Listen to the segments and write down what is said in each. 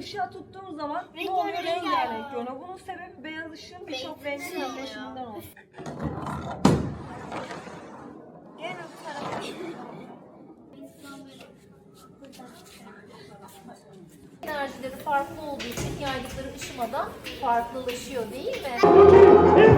ışığa tuttuğum zaman ne oluyor? Rengarenk görünüyor. Bunun sebebi beyaz ışığın birçok rengin birleşiminden olsun. Gelin bu tarafa. Enerjileri farklı olduğu için yaydıkları ışımada farklılaşıyor değil mi? Hep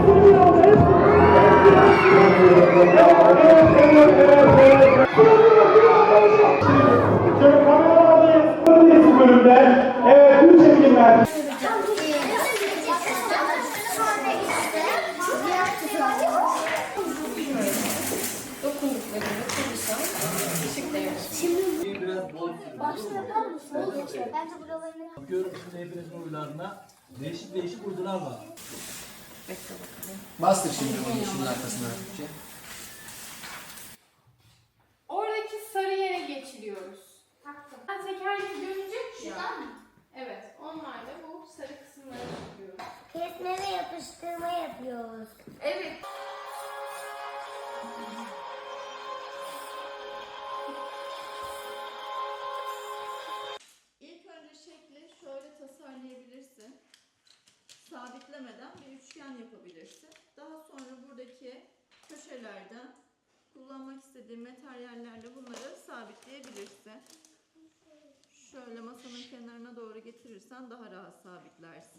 Dokunduklarında çalışan ışık devri. Bence buralarını Bakıyorum şimdi hepinizin uylarına değişik değişik uydular var. Bastır şimdi onun yeşilin arkasına. Oradaki sarı yere geçiriyoruz. Ben tekerlek dönecek ya. Evet, onlarla bu sarı kısımları yapıyoruz. kesme ve yapıştırma yapıyoruz. Evet. Sabitlemeden bir üçgen yapabilirsin. Daha sonra buradaki köşelerden kullanmak istediğin materyallerle bunları sabitleyebilirsin. Şöyle masanın kenarına doğru getirirsen daha rahat sabitlersin.